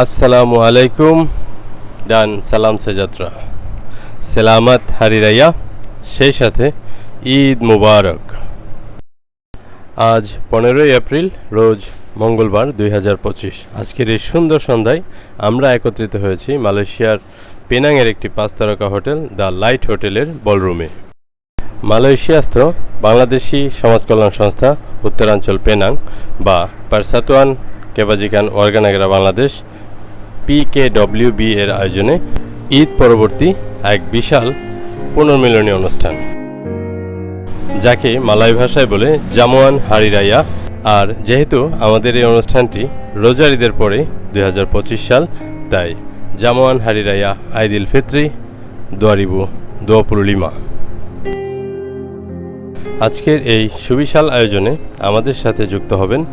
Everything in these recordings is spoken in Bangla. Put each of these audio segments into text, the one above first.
আসসালামু আলাইকুম ডান সালাম সে যাত্রা। সেলামত হারিরাইয়া, সেই সাথে ঈদ মুবারক। আজ পনেরোই এপ্রিল, রোজ মঙ্গলবার দুই হাজার পঁচিশ। আজকের এই সুন্দর সন্ধ্যায় আমরা একত্রিত হয়েছি মালয়েশিয়ার পেনাংয়ের একটি পাঁচ তারকা হোটেল, দ্য লাইট হোটেলের বলরুমে। মালয়েশিয়াস্থ বাংলাদেশি সমাজ কল্যাণ সংস্থা, উত্তরাঞ্চল পেনাং, বা পারসাতোয়ান কেবাজিকান অর্গানাগরা বাংলাদেশ পিকেডব্লিউবি এর আয়োজনে ঈদ পরবর্তী এক বিশাল পুনর্মিলনী অনুষ্ঠান। যাকে মালয় ভাষায় বলে জামোয়ান হারিরাইয়া। আর যেহেতু আমাদের এই অনুষ্ঠানটি রোজার ঈদের পরে দুই হাজার পঁচিশ সাল, তাই জামোয়ান হারিরাইয়া আইদিল ফিত্রি, দোয়ারিবু দোয়াপুরলিমা আজকের এই সুবিশাল আয়োজনে আমাদের সাথে যুক্ত হবেন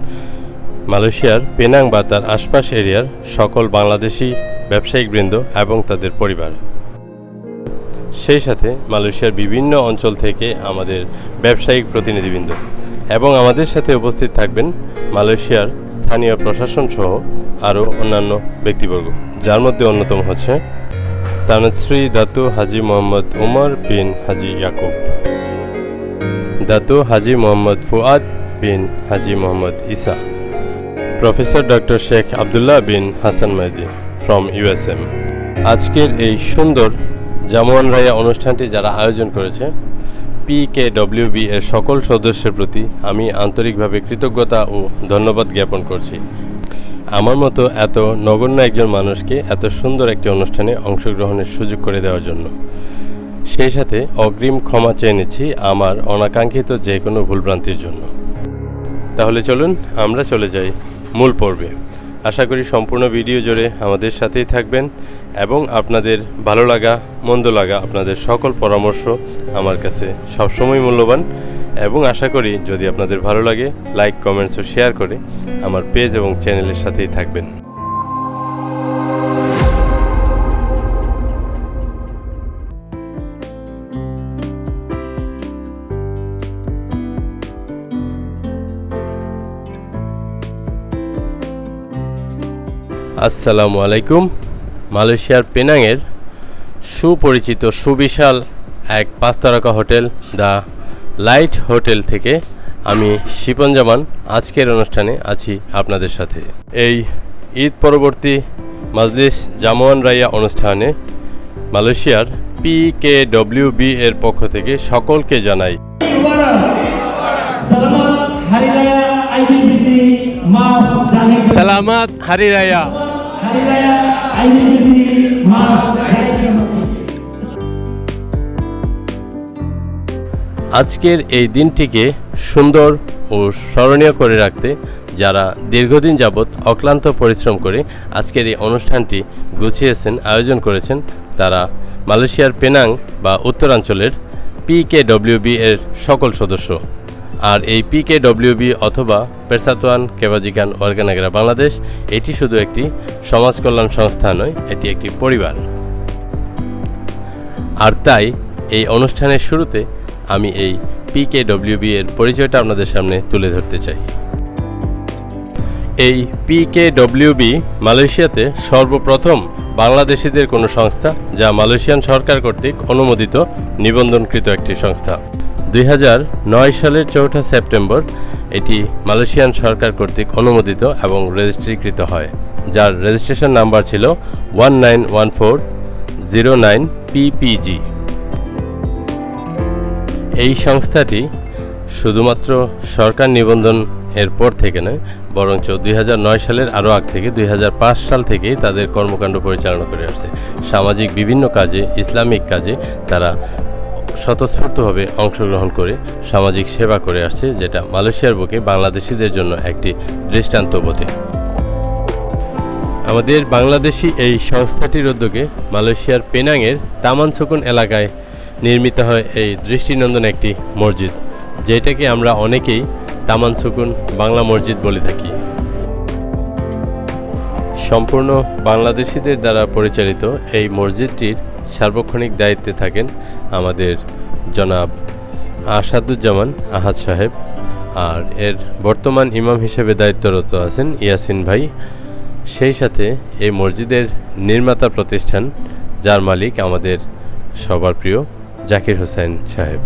মালয়েশিয়ার পেনাং বা তার আশপাশ এরিয়ার সকল বাংলাদেশি ব্যবসায়িকবৃন্দ এবং তাদের পরিবার। সেই সাথে মালয়েশিয়ার বিভিন্ন অঞ্চল থেকে আমাদের ব্যবসায়িক প্রতিনিধিবৃন্দ এবং আমাদের সাথে উপস্থিত থাকবেন মালয়েশিয়ার স্থানীয় প্রশাসন সহ আরও অন্যান্য ব্যক্তিবর্গ, যার মধ্যে অন্যতম হচ্ছে Tan Sri Datu Haji Mohammad Umar bin Haji Yakub. Datu Haji Mohammad Fuad bin Haji Mohammad Isa. Professor doctor Sheikh Abdullah bin Hasan Mehdi from USM আজকের এই সুন্দর জামোয়ান রায়া অনুষ্ঠানটি যারা আয়োজন করেছে পি কে পিকেডব্লিউবি এর সকল সদস্যের প্রতি আমি আন্তরিকভাবে কৃতজ্ঞতা ও ধন্যবাদ জ্ঞাপন করছি। আমার মতো এত নগণ্য একজন মানুষকে এত সুন্দর একটি অনুষ্ঠানে অংশগ্রহণের সুযোগ করে দেওয়ার জন্য। সেই সাথে অগ্রিম ক্ষমা চেয়ে নিচ্ছি আমার অনাকাঙ্ক্ষিত যে কোনো ভুলভ্রান্তির জন্য। তাহলে চলুন, আমরা চলে যাই মূল পর্বে। আশা করি সম্পূর্ণ ভিডিও জুড়ে আমাদের সাথেই থাকবেন এবং আপনাদের ভালো লাগা, মন্দ লাগা, আপনাদের সকল পরামর্শ আমার কাছে সবসময় মূল্যবান। এবং আশা করি যদি আপনাদের ভালো লাগে লাইক কমেন্টস ও শেয়ার করে আমার পেজ এবং চ্যানেলের সাথেই থাকবেন। আসসালামু আলাইকুম। মালয়েশিয়ার পেনাংয়ের সুপরিচিত সুবিশাল এক পাঁচ তারকা হোটেল দ্য লাইট হোটেল থেকে আমি শিপন জামান। আজকের অনুষ্ঠানে আছি আপনাদের সাথে। এই ঈদ পরবর্তী মাজলিস জামোয়ান রাইয়া অনুষ্ঠানে মালয়েশিয়ার পি কে ডব্লিউ বি এর পক্ষ থেকে সকলকে জানাই. সালামাত হারি রায়া। আজকের এই দিনটিকে সুন্দর ও স্মরণীয় করে রাখতে যারা দীর্ঘদিন যাবৎ অক্লান্ত পরিশ্রম করে আজকের এই অনুষ্ঠানটি গুছিয়েছেন, আয়োজন করেছেন তারা মালয়েশিয়ার পেনাং বা উত্তরাঞ্চলের পি কে পিকেডব্লিউবি এর সকল সদস্য। আর এই পিকেডব্লিউবি অথবা পেরসাতোয়ান কেবাজিকান অর্গানাগরা বাংলাদেশ এটি শুধু একটি সমাজ কল্যাণ সংস্থা নয়, এটি একটি পরিবার। আর তাই, এই অনুষ্ঠানের শুরুতে আমি এই পিকেডব্লিউবি এর পরিচয়টা আপনাদের সামনে তুলে ধরতে চাই। এই পিকেডব্লিউবি মালয়েশিয়াতে সর্বপ্রথম বাংলাদেশিদের কোনো সংস্থা, যা মালয়েশিয়ান সরকার কর্তৃক অনুমোদিত, নিবন্ধনকৃত একটি সংস্থা। দুই সালের চৌঠা সেপ্টেম্বর এটি মালয়েশিয়ান সরকার কর্তৃক অনুমোদিত এবং রেজিস্ট্রিকৃত হয়, যার রেজিস্ট্রেশন নাম্বার ছিল one nine one four zero nine PPG এই সংস্থাটি শুধুমাত্র সরকার নিবন্ধন এর পর থেকে নয়, বরঞ্চ দুই হাজার নয় সালের আরও আগ থেকে দুই হাজার পাঁচ সাল থেকেই তাদের কর্মকাণ্ড পরিচালনা করে আসছে। সামাজিক বিভিন্ন কাজে, ইসলামিক কাজে তারা স্বতঃস্ফূর্তভাবে অংশগ্রহণ করে সামাজিক সেবা করে আসছে, যেটা মালয়েশিয়ার বুকে বাংলাদেশিদের জন্য একটি দৃষ্টান্ত বটে। আমাদের বাংলাদেশি এই সংস্থাটির উদ্যোগে মালয়েশিয়ার পেনাংয়ের তামান সুকুন এলাকায় নির্মিত হয় এই দৃষ্টিনন্দন একটি মসজিদ, যেটাকে আমরা অনেকেই তামান সুকুন বাংলা মসজিদ বলে থাকি। সম্পূর্ণ বাংলাদেশিদের দ্বারা পরিচালিত এই মসজিদটির সার্বক্ষণিক দায়িত্বে থাকেন আমাদের জনাব আসাদুজ্জামান আহাদ সাহেব। আর এর বর্তমান ইমাম হিসেবে দায়িত্বরত আছেন ইয়াসিন ভাই। সেই সাথে এই মসজিদের নির্মাতা প্রতিষ্ঠান, যার মালিক আমাদের সবার প্রিয় জাকির হোসেন সাহেব।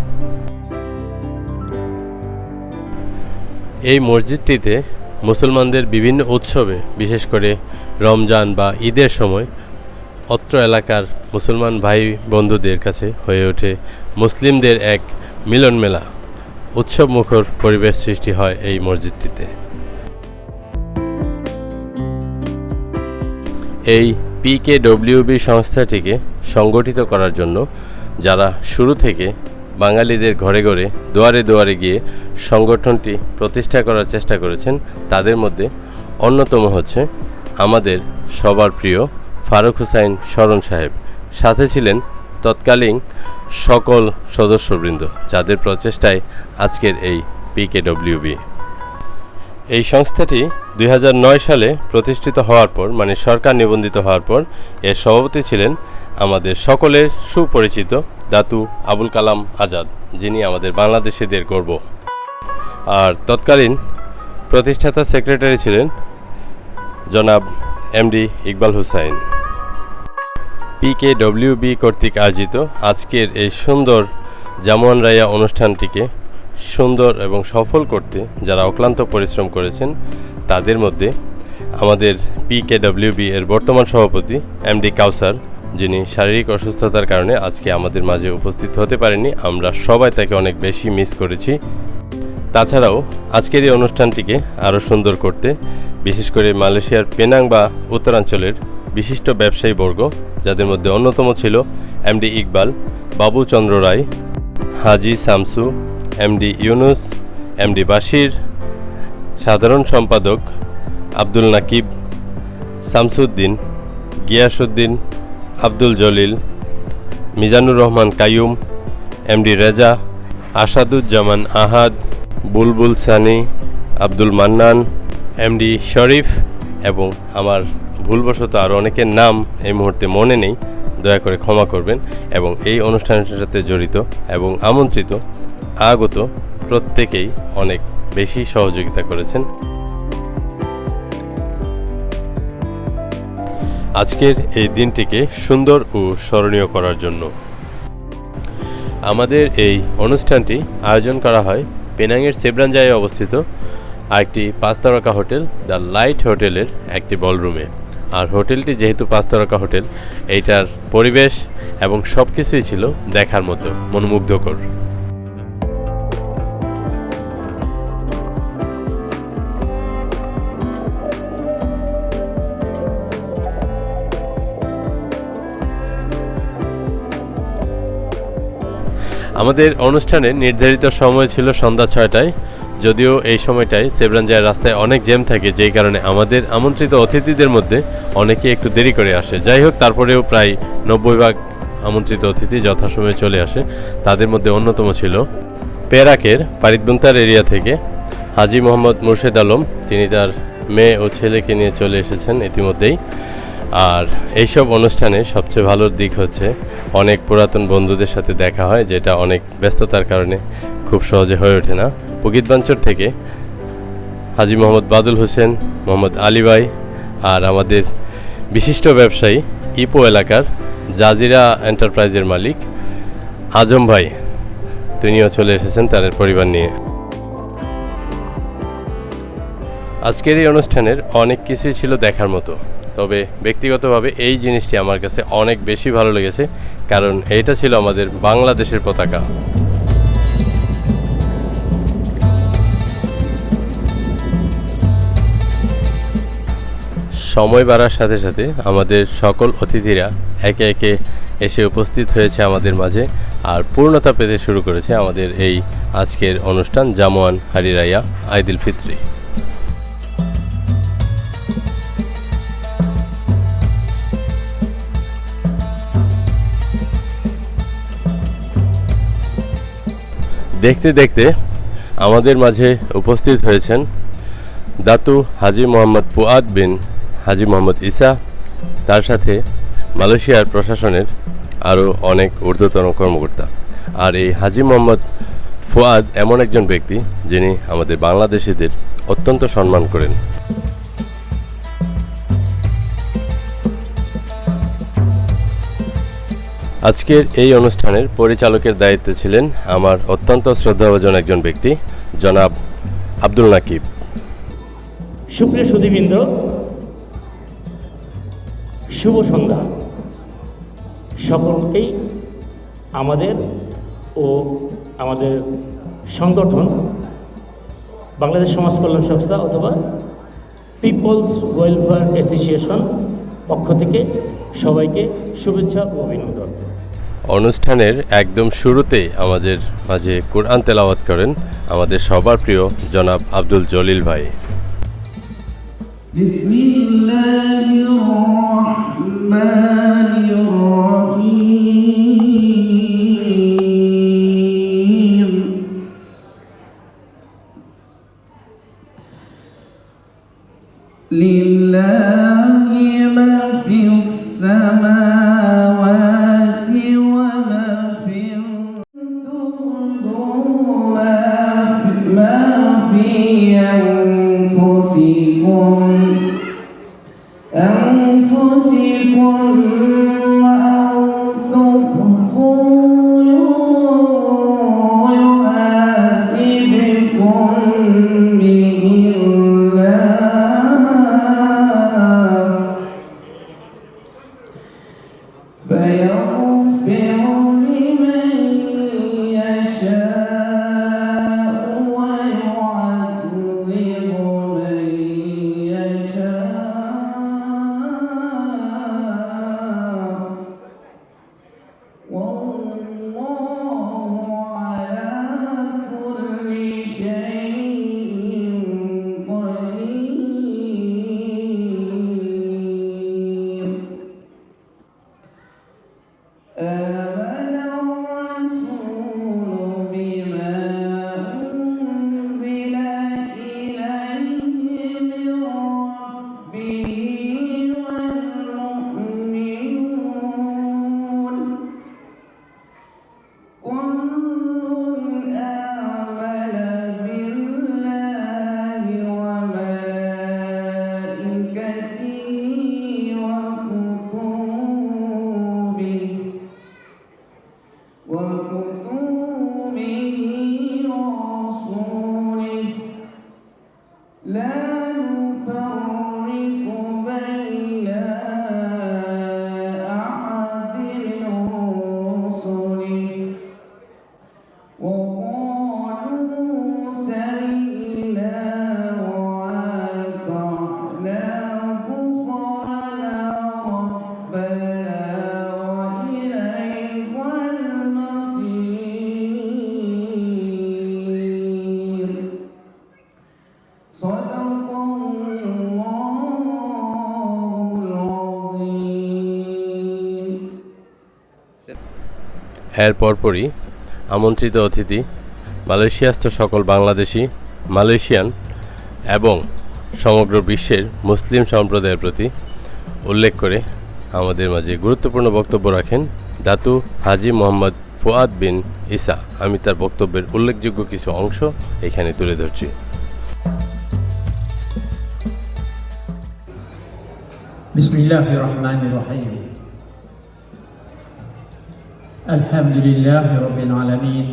এই মসজিদটিতে মুসলমানদের বিভিন্ন উৎসবে, বিশেষ করে রমজান বা ঈদের সময়, অত্র এলাকার মুসলমান ভাই বন্ধুদের কাছে হয়ে ওঠে মুসলিমদের এক মিলন মেলা উৎসব মুখর পরিবেশ সৃষ্টি হয় এই মসজিদটিতে। এই পিকেডব্লিউবি সংস্থাটিকে সংগঠিত করার জন্য যারা শুরু থেকে বাঙালিদের ঘরে ঘরে, দুয়ারে দুয়ারে গিয়ে সংগঠনটি প্রতিষ্ঠা করার চেষ্টা করেছেন, তাদের মধ্যে অন্যতম হচ্ছে আমাদের সবার প্রিয় ফারুক হুসাইন শরণ সাহেব। সাথে ছিলেন তৎকালীন সকল সদস্যবৃন্দ, যাদের প্রচেষ্টায় আজকের এই পিকেডব্লিউবি এই সংস্থাটি দুই হাজার নয় সালে প্রতিষ্ঠিত হওয়ার পর মানে সরকার নিবন্ধিত হওয়ার পর, এর সভাপতি ছিলেন আমাদের সকলের সুপরিচিত দাতু আবুল কালাম আজাদ, যিনি আমাদের বাংলাদেশিদের গর্ব। আর তৎকালীন প্রতিষ্ঠাতা সেক্রেটারি ছিলেন জনাব এমডি ইকবাল হুসাইন। পিকেডব্লিউবি কর্তৃক আয়োজিত আজকের এই সুন্দর জামুয়ান রায়া অনুষ্ঠানটিকে সুন্দর এবং সফল করতে যারা অক্লান্ত পরিশ্রম করেছেন, তাদের মধ্যে আমাদের পিকেডব্লিউবি এর বর্তমান সভাপতি এমডি কাউসার, যিনি শারীরিক অসুস্থতার কারণে আজকে আমাদের মাঝে উপস্থিত হতে পারেনি আমরা সবাই তাকে অনেক বেশি মিস করেছি। তাছাড়াও আজকের এই অনুষ্ঠানটিকে আরও সুন্দর করতে, বিশেষ করে মালয়েশিয়ার পেনাং বা উত্তরাঞ্চলের বিশিষ্ট ব্যবসায়ী বর্গ, যাদের মধ্যে অন্যতম ছিল MD Iqbal, Babu Chandra Roy, Haji Shamsu MD Yunus MD Bashir, সাধারণ সম্পাদক আব্দুল নাকিব, শামসুদ্দিন গিয়াসুদ্দিন আব্দুল জলিল, মিজানুর রহমান কাইয়ুম এমডি রেজা, আসাদুজ্জামান আহাদ, বুলবুল সানি, আব্দুল মান্নান এমডি শরীফ এবং আমার ভুলবশত আরও অনেকের নাম এই মুহূর্তে মনে নেই, দয়া করে ক্ষমা করবেন এবং এই অনুষ্ঠানটির সাথে জড়িত এবং আমন্ত্রিত, আগত প্রত্যেকেই অনেক বেশি সহযোগিতা করেছেন। আজকের এই দিনটিকে সুন্দর ও স্মরণীয় করার জন্য। আমাদের এই অনুষ্ঠানটি আয়োজন করা হয় পেনাংয়ের সেব্রাঞ্জায় অবস্থিত আরেকটি পাঁচ তারকা হোটেল, দ্য লাইট হোটেলের একটি বলরুমে। আর হোটেলটি যেহেতু পাঁচ তারকা হোটেল, এইটার পরিবেশ এবং সব কিছুই ছিল দেখার মতো, মনোমুগ্ধকর। আমাদের অনুষ্ঠানে নির্ধারিত সময় ছিল সন্ধ্যা ছয়টায়। যদিও এই সময়টায় সেবরাঞ্জায়ের রাস্তায় অনেক জ্যাম থাকে, যেই কারণে আমাদের আমন্ত্রিত অতিথিদের মধ্যে অনেকে একটু দেরি করে আসে। যাই হোক, তারপরেও প্রায় নব্বই ভাগ আমন্ত্রিত অতিথি যথাসময়ে চলে আসে। তাদের মধ্যে অন্যতম ছিল পেরাকের পারিতবন্তার এরিয়া থেকে হাজি মোহাম্মদ মুর্শেদ আলম। তিনি তার মেয়ে ও ছেলেকে নিয়ে চলে এসেছেন ইতিমধ্যেই। আর এইসব অনুষ্ঠানে সবচেয়ে ভালো দিক হচ্ছে, অনেক পুরাতন বন্ধুদের সাথে দেখা হয়, যেটা অনেক ব্যস্ততার কারণে খুব সহজে হয়ে ওঠে না। পুকিতবাঞ্চর থেকে হাজি মোহাম্মদ বাদুল হোসেন, মোহাম্মদ আলী ভাই আর আমাদের বিশিষ্ট ব্যবসায়ী ইপো এলাকার জাজিরা এন্টারপ্রাইজের মালিক আজম ভাই। তিনিও চলে এসেছেন তার পরিবার নিয়ে। আজকের এই অনুষ্ঠানের অনেক কিছুই ছিল দেখার মতো, তবে ব্যক্তিগতভাবে এই জিনিসটি আমার কাছে অনেক বেশি ভালো লেগেছে, কারণ এটা ছিল আমাদের বাংলাদেশের পতাকা। সময় বাড়ার সাথে সাথে আমাদের সকল অতিথিরা একে একে এসে উপস্থিত হয়েছে আমাদের মাঝে আর পূর্ণতা পেতে শুরু করেছে আমাদের এই আজকের অনুষ্ঠান জামোয়ান হারিরাইয়া আইদিল ফিত্রি। দেখতে দেখতে আমাদের মাঝে উপস্থিত হয়েছেন Datu Haji Mohammad Fuad bin Haji Mohammad Isa তার সাথে মালয়েশিয়ার প্রশাসনের আরও অনেক ঊর্ধ্বতন কর্মকর্তা। আর এই হাজি মোহাম্মদ ফোয়াদ এমন একজন ব্যক্তি যিনি আমাদের বাংলাদেশিদের অত্যন্ত সম্মান করেন। আজকের এই অনুষ্ঠানের পরিচালকের দায়িত্বে ছিলেন আমার অত্যন্ত শ্রদ্ধাভাজন একজন ব্যক্তি, জনাব আব্দুল নাকিব। সুপ্রিয় সুদীবৃন্দ শুভ সন্ধ্যা। সকলকেই আমাদের ও আমাদের সংগঠন, বাংলাদেশ সমাজ কল্যাণ সংস্থা অথবা পিপলস ওয়েলফেয়ার অ্যাসোসিয়েশন পক্ষ থেকে সবাইকে শুভেচ্ছা ও অভিনন্দন। অনুষ্ঠানের একদম শুরুতেই আমাদের মাঝে কোরআন তেলাওয়াত করেন আমাদের সবার প্রিয় জনাব আব্দুল জলিল ভাই। بسم الله الرحمن الرحيم. لله ما Venhamos, venhamos. এর পরপরই আমন্ত্রিত অতিথি মালয়েশিয়াস্থ সকল বাংলাদেশি মালয়েশিয়ান এবং সমগ্র বিশ্বের মুসলিম সম্প্রদায়ের প্রতি উল্লেখ করে আমাদের মাঝে গুরুত্বপূর্ণ বক্তব্য রাখেন Datu Haji Mohammad Fuad bin Isa আমি তার বক্তব্যের উল্লেখযোগ্য কিছু অংশ এখানে তুলে ধরছি بسم الله الرحمن الرحيم الحمد لله رب العالمين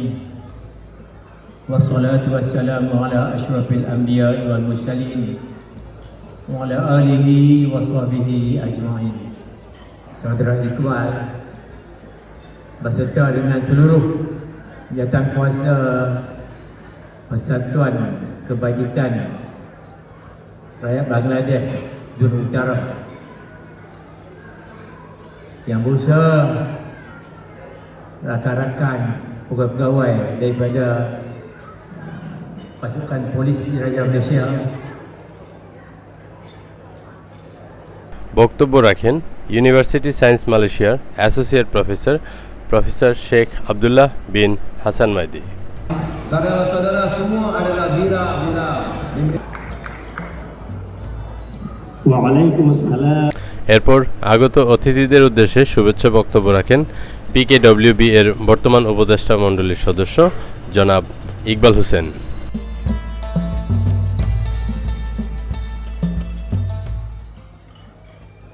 والصلاة والسلام على أشرف الأنبياء والمرسلين وعلى آله وصحبه أجمعين Saudara Ikhwan beserta dengan seluruh jawatan kuasa Persatuan Kebajikan Rakyat Bangladesh Juru Utara yang berusaha rakan-rakan pegawai-pegawai daripada pasukan polis Raja Malaysia বক্তব্য রাখেন ইউনিভার্সিটি সায়েন্স মালয়েশিয়ার associate professor professor Sheikh Abdullah bin Hasan Maidi Saudara-saudara semua adalah bira-bira এরপর আগত অতিথিদের উদ্দেশ্যে শুভেচ্ছা বক্তব্য রাখেন পিকেডব্লিউবি এর বর্তমান উপদেষ্টা মণ্ডলীর সদস্য, জনাব ইকবাল হোসেন।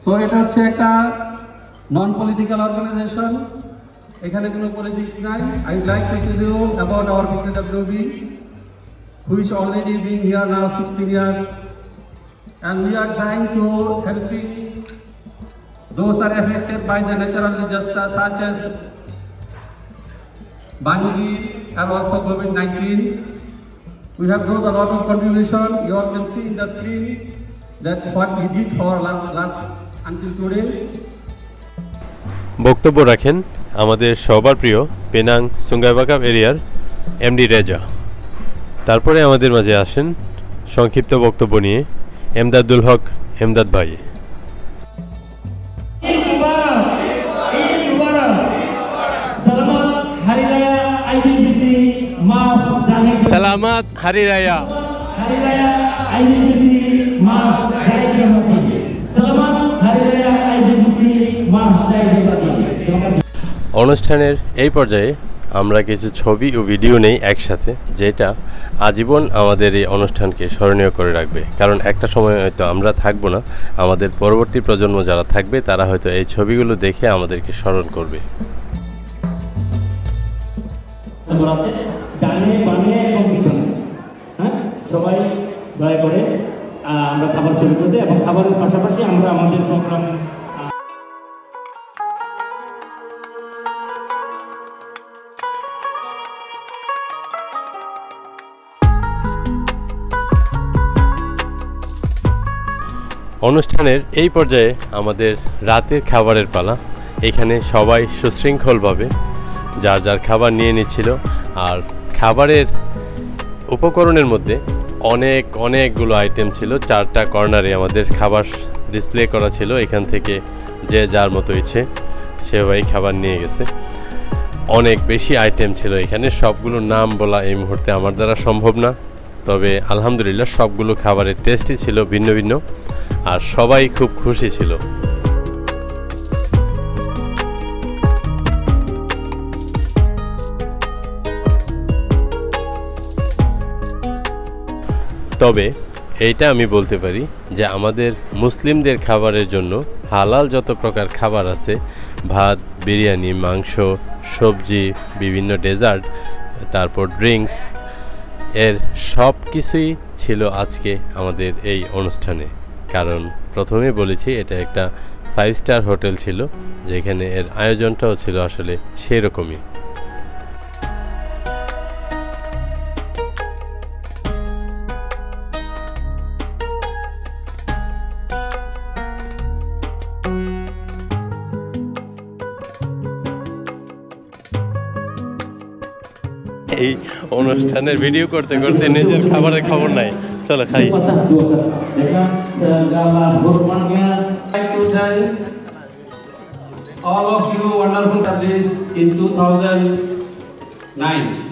সো এটা হচ্ছে একটা নন পলিটিক্যাল অর্গানাইজেশন এখানে কোনো পলিটিক্স নাই। I like to tell you about our BKWB which already been here now 16 years and we are trying to those are affected by the natural disasters such as Banji and also COVID-19. We have done a lot of contribution. You all can see in the screen that what we did for last, last until today. বক্তব্য রাখেন আমাদের সবার প্রিয় পেনাং সুঙ্গাইবাকাপ এরিয়ার এমডি রেজা তারপরে আমাদের মাঝে আসেন সংক্ষিপ্ত বক্তব্য নিয়ে এমদাদুল হক এমদাদ ভাই জাহিদ রহমতি অনুষ্ঠানের এই পর্যায়ে আমরা কিছু ছবি ও ভিডিও নেই একসাথে যেটা আজীবন আমাদের এই অনুষ্ঠানকে স্মরণীয় করে রাখবে। কারণ একটা সময় হয়তো আমরা থাকব না আমাদের পরবর্তী প্রজন্ম যারা থাকবে তারা হয়তো এই ছবিগুলো দেখে আমাদেরকে স্মরণ করবে করা আছে ডানে বামে এবং পিছনে হ্যাঁ সবাই দয়া করে আমরা খাবার শুরু করে দিই এবং খাবারের পাশাপাশি আমরা আমাদের প্রোগ্রাম অনুষ্ঠানের এই পর্যায়ে আমাদের রাতের খাবারের পালা। এখানে সবাই সুশৃঙ্খলভাবে যার যার খাবার নিয়ে নিচ্ছিল, আর খাবারের উপকরণের মধ্যে অনেক, অনেকগুলো আইটেম ছিল। চারটা কর্নারে আমাদের খাবার ডিসপ্লে করা ছিল। এখান থেকে যে যার মতো ইচ্ছে সেভাবেই খাবার নিয়ে গেছে। অনেক বেশি আইটেম ছিল এখানে। সবগুলোর নাম বলা এই মুহূর্তে আমার দ্বারা সম্ভব না। তবে আলহামদুলিল্লাহ সবগুলো খাবারের টেস্টই ছিল, ভিন্ন ভিন্ন। আর সবাই খুব খুশি ছিল। তবে এইটা আমি বলতে পারি যে আমাদের মুসলিমদের খাবারের জন্য হালাল যত প্রকার খাবার আছে, ভাত, বিরিয়ানি, মাংস, সবজি, বিভিন্ন ডেজার্ট, তারপর ড্রিঙ্কস, এর সব কিছুই ছিল আজকে আমাদের এই অনুষ্ঠানে। কারণ প্রথমে বলেছি এটা একটা ফাইভ স্টার হোটেল ছিল, যেখানে এর আয়োজনটাও ছিল আসলে সেরকমই। এই অনুষ্ঠানের ভিডিও করতে করতে নিজের খাবারের খবর নাই চলো খাই All of you wonderful service in 2009.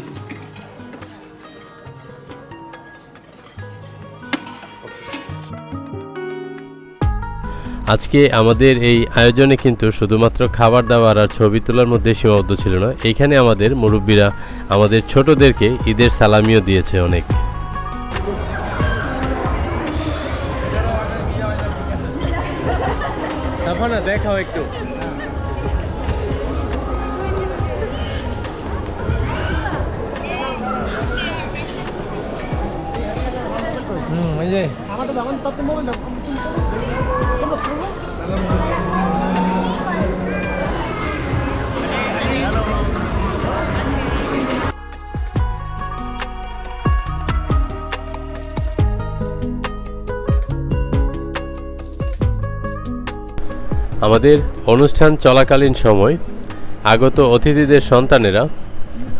আজকে আমাদের এই আয়োজনে কিন্তু শুধুমাত্র খাবার দাবার আর ছবি তোলার মধ্যে সীমাবদ্ধ ছিল না এইখানে আমাদের মুরব্বীরা আমাদের ছোটদেরকে ঈদের সালামিও দিয়েছে অনেক। দেখাও একটু। আমাদের অনুষ্ঠান চলাকালীন সময় আগত অতিথিদের সন্তানেরা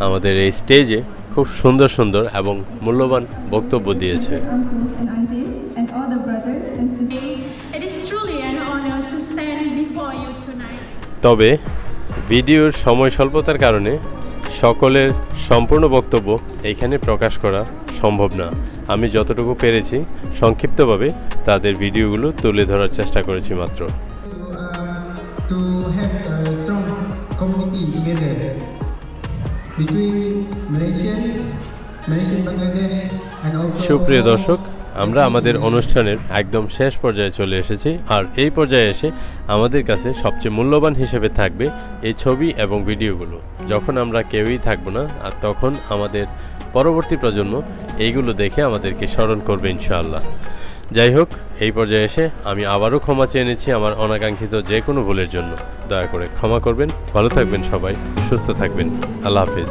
আমাদের এই স্টেজে খুব সুন্দর সুন্দর এবং মূল্যবান বক্তব্য দিয়েছে। তবে ভিডিওর সময় স্বল্পতার কারণে সকলের সম্পূর্ণ বক্তব্য এইখানে প্রকাশ করা সম্ভব না। আমি যতটুকু পেরেছি সংক্ষিপ্তভাবে তাদের ভিডিওগুলো তুলে ধরার চেষ্টা করেছি মাত্র। To have a strong community together between Malaysian, Malaysian Bangladesh and also সুপ্রিয় দর্শক আমরা আমাদের অনুষ্ঠানের একদম শেষ পর্যায়ে চলে এসেছি আর এই পর্যায়ে এসে আমাদের কাছে সবচেয়ে মূল্যবান হিসেবে থাকবে এই ছবি এবং ভিডিওগুলো যখন আমরা কেউই থাকব না আর তখন আমাদের পরবর্তী প্রজন্ম এইগুলো দেখে আমাদেরকে স্মরণ করবে ইনশাআল্লাহ যাই হোক এই পর্যায়ে এসে আমি আবারও ক্ষমা চেয়ে নিচ্ছি আমার অনাকাঙ্ক্ষিত যে কোনো ভুলের জন্য দয়া করে ক্ষমা করবেন ভালো থাকবেন সবাই সুস্থ থাকবেন আল্লাহ হাফিজ